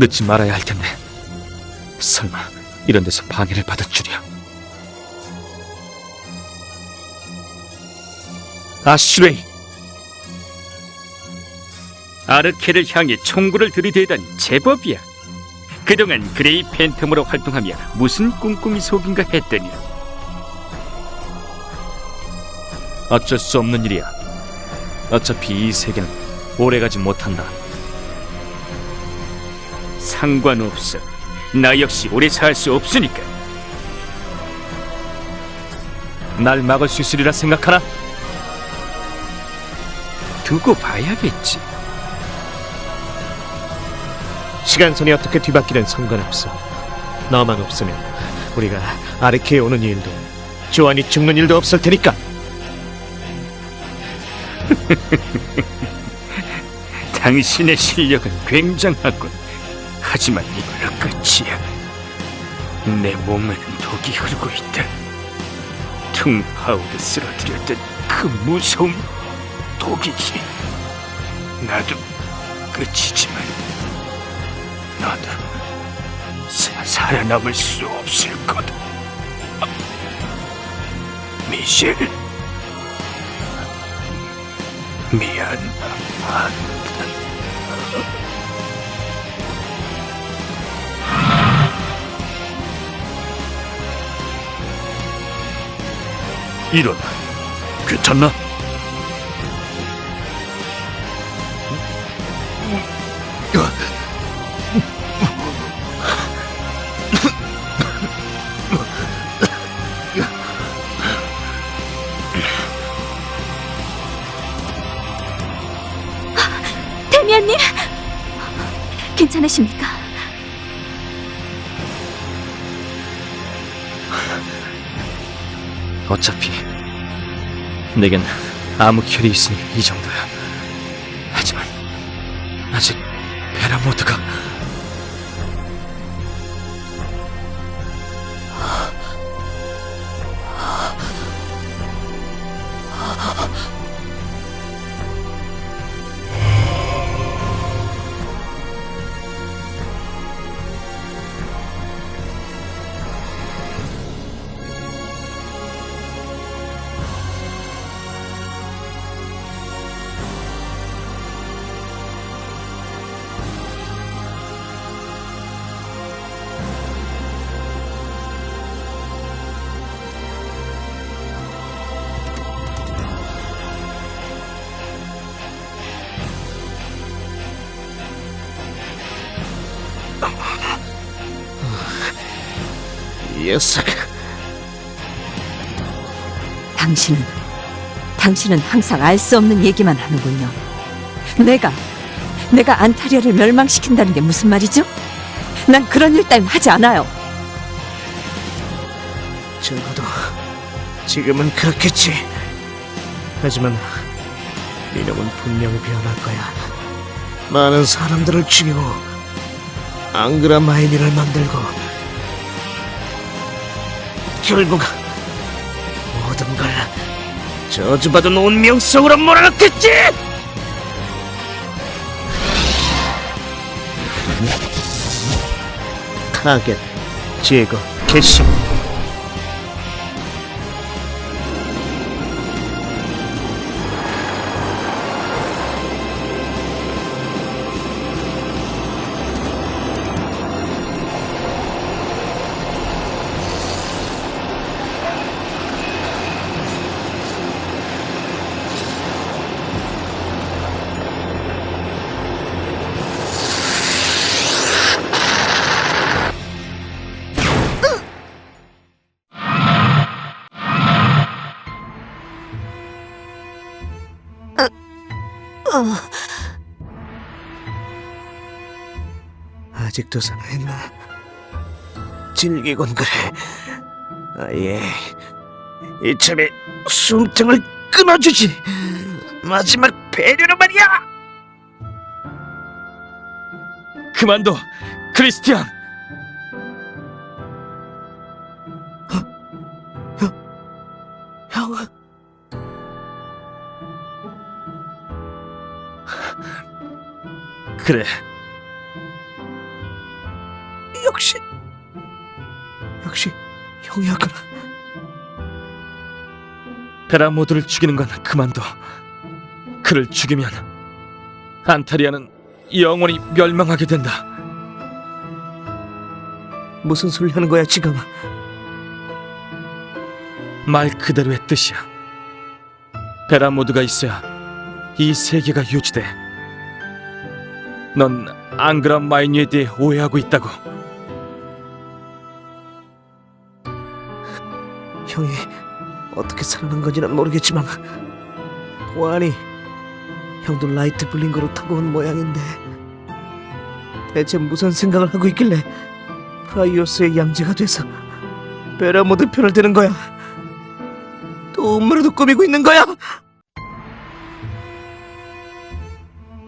늦지 말아야 할 텐데. 설마 이런 데서 방해를 받을 줄이야. 아슈레이, 아르케를 향해 총구를 들이대다니 제법이야. 그동안 그레이 팬텀으로 활동하며 무슨 꿍꿍이 속인가 했더니 어쩔 수 없는 일이야. 어차피 이 세계는 오래가지 못한다. 상관없어. 나 역시 오래 살 수 없으니까. 날 막을 수 있으리라 생각하나? 두고 봐야겠지. 시간선이 어떻게 뒤바뀌든 상관없어. 너만 없으면 우리가 아르케에 오는 일도 조안이 죽는 일도 없을 테니까. 당신의 실력은 굉장하군. 하지만 이걸로 끝이야. 내 몸에는 독이 흐르고 있다. 퉁파우드 쓰러뜨렸던 그 무서운 독이지. 나도 끝이지만 너도 사, 살아남을 수 없을 거다. 미셸 미안하 이런, 괜찮나? 데미안님 괜찮으십니까? 내겐 아무 혈이 있으니 이 정도야. 하지만 아직 베라모드가 녀석. 당신은 당신은 항상 알 수 없는 얘기만 하는군요. 내가 내가 안타리아를 멸망시킨다는 게 무슨 말이죠? 난 그런 일 따윈 하지 않아요. 적어도 지금은 그렇겠지. 하지만 미nom은 분명히 변할 거야. 많은 사람들을 죽이고 앙그라마이니를 만들고 결국 모든 걸 저주받은 운명 속으로 몰아넣겠지. 타겟 제거 개 심 아직도 살아있나? 즐기곤 그래. 아예 이참에 숨통을 끊어주지. 마지막 배려로 말이야. 그만둬, 크리스티안. 형, 그래. 역시 역시 형이었구나. 베라모드를 죽이는 건 그만둬. 그를 죽이면 안타리아는 영원히 멸망하게 된다. 무슨 소리를 하는 거야 지금? 말 그대로의 뜻이야. 베라모드가 있어야 이 세계가 유지돼. 넌 앙그라 마이니에 대해 오해하고 있다고. 형이 어떻게 살아난 건지는 모르겠지만 보아하니 형도 라이트 블링거로 타고 온 모양인데 대체 무슨 생각을 하고 있길래 프라이오스의 양제가 돼서 베라모드 편을 드는 거야 또 음모라도 꾸미고 있는 거야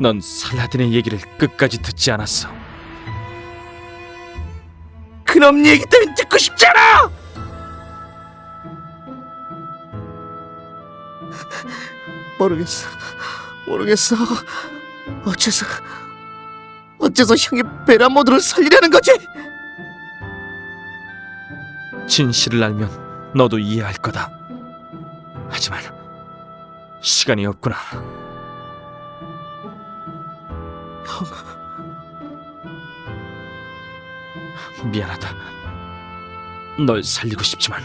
넌 살라딘의 얘기를 끝까지 듣지 않았어. 그놈 얘기 따윈 듣고 싶지 않아 모르겠어 모르겠어 어째서 어째서 형이 베라모드를 살리려는 거지 진실을 알면 너도 이해할 거다. 하지만 시간이 없구나. 미안하다. 널 살리고 싶지만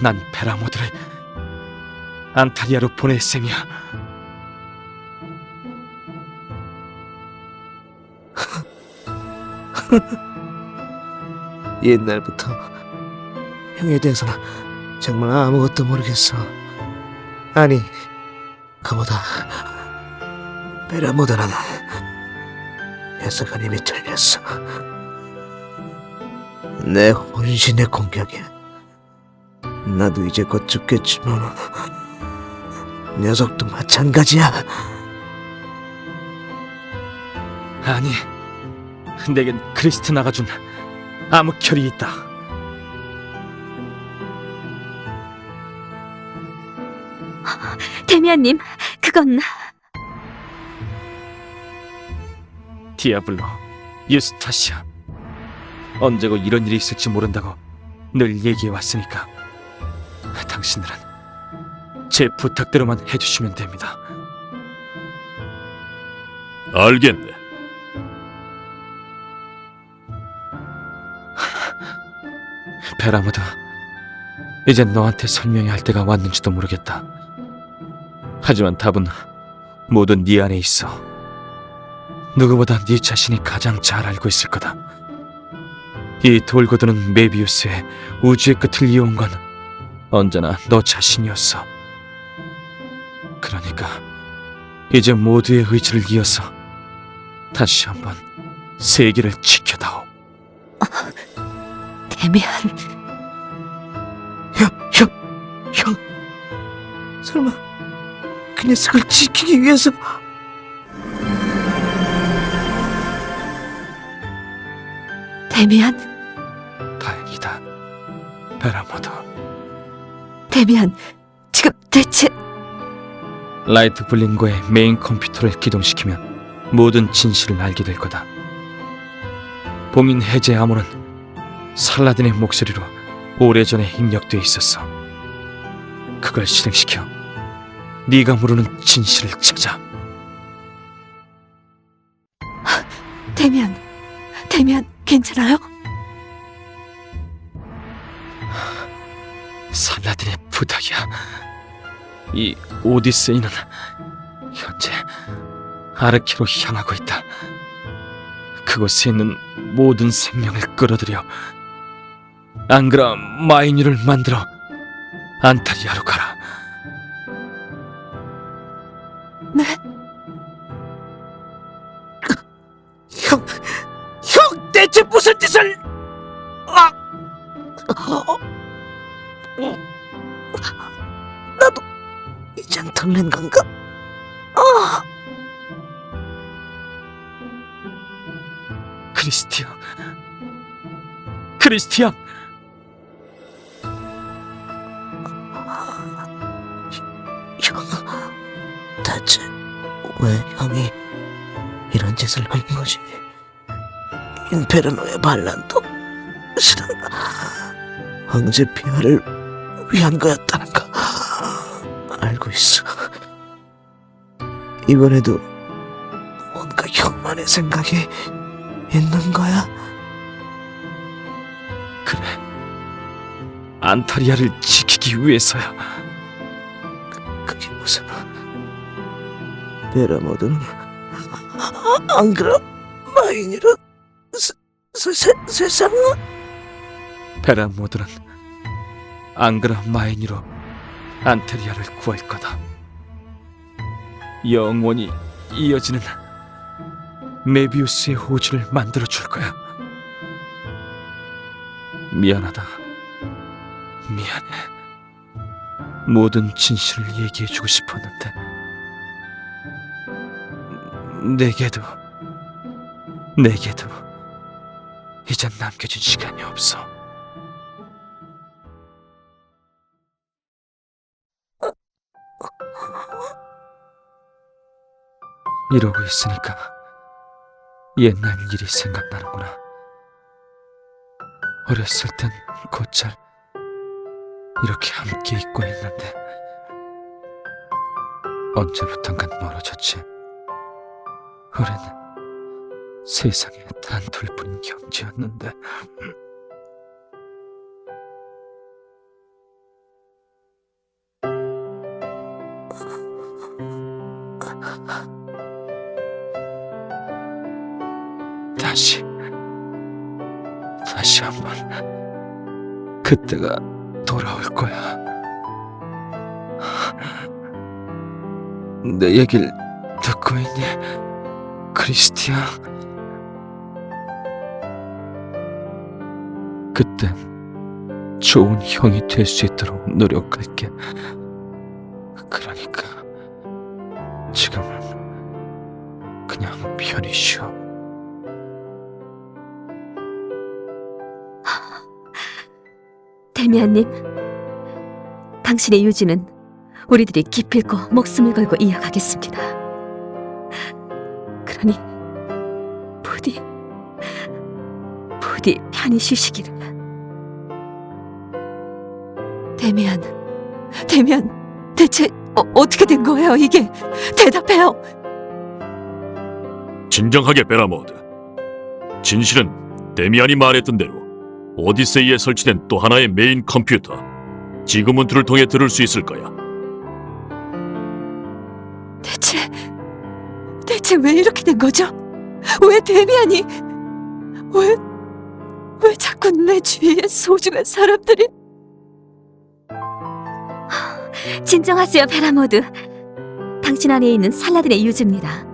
난 베라모드를 안타리아로 보낼 셈이야. 옛날부터 형에 대해서는 정말 아무것도 모르겠어. 아니, 그보다 베라모드는 해석은 이미 틀렸어. 내 혼신의 공격이야. 나도 이제 곧 죽겠지만 녀석도 마찬가지야. 아니, 내겐 크리스티나가 준 암흑혈이 있다. 데미안님, 그건 디아블로, 유스타시아. 언제고 이런 일이 있을지 모른다고 늘 얘기해 왔으니까 당신들은 제 부탁대로만 해주시면 됩니다. 알겠네. 베라모드, 이제 너한테 설명해야 할 때가 왔는지도 모르겠다. 하지만 답은 모두 네 안에 있어. 누구보다 네 자신이 가장 잘 알고 있을 거다. 이 돌고 도는 메비우스의 우주의 끝을 이어온 건 언제나 너 자신이었어. 그러니까 이제 모두의 의지를 이어서 다시 한번 세계를 지켜다오. 데미안. 형, 형, 형. 설마 그 녀석을 지키기 위해서 데미안, 다행이다. 베라모드. 데미안. 지금 대체 라이트 블링거의 메인 컴퓨터를 기동시키면 모든 진실을 알게 될 거다. 봉인 해제 암호는 살라딘의 목소리로 오래전에 입력돼 있었어. 그걸 실행시켜 네가 모르는 진실을 찾아. 괜찮아요? 살라딘의 부탁이야. 이 오디세이는 현재 아르케로 향하고 있다. 그곳에 있는 모든 생명을 끌어들여 앙그라 마이니를 만들어 안타리아로 가라. 무슨 짓을? 아, 어, 나도 이젠 털린 건가? 아, 크리스티안. 크리스티안. 형, 대체 왜 형이 이런 짓을 한 거지? 인페르노의 반란도 실은 황제 폐하를 위한 거였다는 거 알고 있어. 이번에도 뭔가 형만의 생각이 있는 거야? 그래. 안타리아를 지키기 위해서야. 그게 무슨 베라모드는 안 그럼 마인이로 세, 세, 세, 세상을 베라모드는 앙그라 마이니로 안테리아를 구할 거다. 영원히 이어지는 메비우스의 호주를 만들어 줄 거야. 미안하다. 미안해. 모든 진실을 얘기해주고 싶었는데 내게도 내게도 이젠 남겨진 시간이 없어. 이러고 있으니까 옛날 일이 생각나는구나. 어렸을 땐 곧잘 이렇게 함께 있곤 했는데 언제부턴가 멀어졌지. 우리는 세상에 단 둘뿐인 형제였는데 다시 다시 한번 그때가 돌아올 거야. 내 얘길 듣고 있니, 크리스티아? 그땐 좋은 형이 될 수 있도록 노력할게. 그러니까 지금은 그냥 편히 쉬어. 데미안님, 당신의 유지는 우리들이 기필코 목숨을 걸고 이어가겠습니다. 그러니 부디 부디 편히 쉬시기를. 데미안, 데미안, 대체 어, 어떻게 된 거예요 이게? 대답해요. 진정하게 베라모드. 진실은 데미안이 말했던 대로 오디세이에 설치된 또 하나의 메인 컴퓨터 지그문트를 통해 들을 수 있을 거야. 대체 대체 왜 이렇게 된 거죠? 왜 데미안이 왜왜 자꾸 내 주위에 소중한 사람들이 진정하세요 베라모드 당신 안에 있는 살라딘의 유즈입니다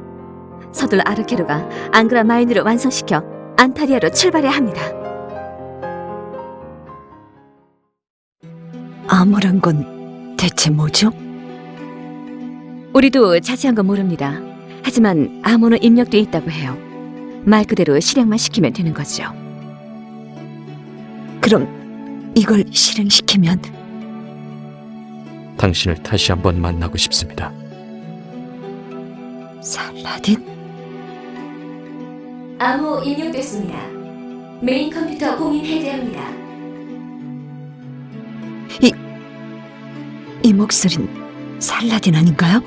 서둘러 아르케르가 앙그라 마인으로 완성시켜 안타리아로 출발해야 합니다 암호란 건 대체 뭐죠? 우리도 자세한 건 모릅니다. 하지만 암호는 입력돼 있다고 해요. 말 그대로 실행만 시키면 되는 거죠. 그럼 이걸 실행시키면 당신을 다시 한번 만나고 싶습니다. 살라딘? 암호 입력됐습니다. 메인 컴퓨터 공인 해제합니다. 이 목소린 살라딘 아닌가요?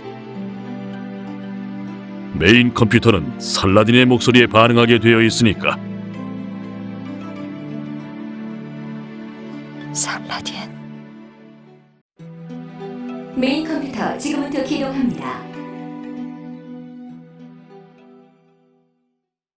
메인 컴퓨터는 살라딘의 목소리에 반응하게 되어 있으니까 지금부터 기동합니다.